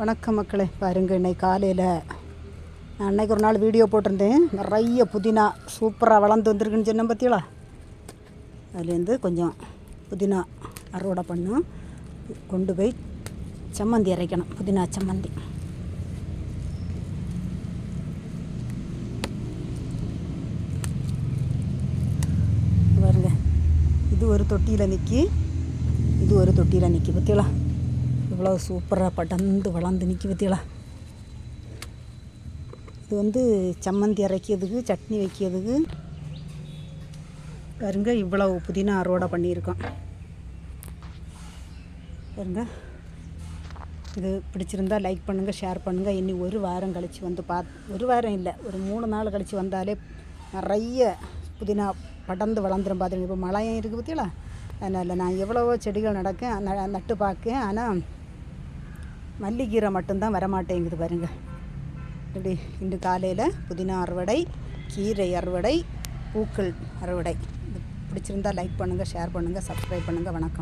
வணக்கம் மக்களே பாருங்க இன்னைக்கு காலையில் நான் அன்னைக்கு ஒரு நாள் வீடியோ போட்டிருந்தேன். நிறைய புதினா சூப்பராக வளர்ந்து வந்திருக்குன்னு சொன்னேன் பார்த்தீங்களா அதுலேருந்து கொஞ்சம் புதினா அறுவடை பண்ணும். கொண்டு போய் சம்மந்தி அரைக்கணும் புதினா சம்மந்தி. பாருங்க இது ஒரு தொட்டியில் நிற்கி இது ஒரு தொட்டியில் நிற்கி பார்த்தீங்களா அவ்வளோ சூப்பராக படர்ந்து வளர்ந்து நிற்கி பற்றியலா இது வந்து சம்மந்தி அரைக்கிறதுக்கு சட்னி வைக்கிறதுக்கு. பாருங்க இவ்வளவு புதினா அறுவடை பண்ணியிருக்கோம். பாருங்க இது பிடிச்சிருந்தா லைக் பண்ணுங்கள் ஷேர் பண்ணுங்கள் இனி ஒரு வாரம் கழித்து வந்து பாத் ஒரு வாரம் இல்லை ஒரு மூணு நாள் கழித்து வந்தாலே நிறைய புதினா படர்ந்து வளர்ந்துரும் பார்த்துருங்க இப்போ மழையும் இருக்குது பார்த்தீங்களா அதனால் நான் எவ்வளவோ செடிகள் நடக்கேன் ந- நட்டு பார்க்கேன். ஆனால் மல்லிகீரை மட்டும்தான் வரமாட்டேங்குது பாருங்க. இப்படி இன்று காலையில் புதினா அறுவடை கீரை அறுவடை பூக்கள் அறுவடை. பிடிச்சிருந்தால் பிடிச்சிருந்தா லைக் பண்ணுங்கள் ஷேர் பண்ணுங்கள் சப்ஸ்கிரைப் பண்ணுங்கள் வணக்கம்.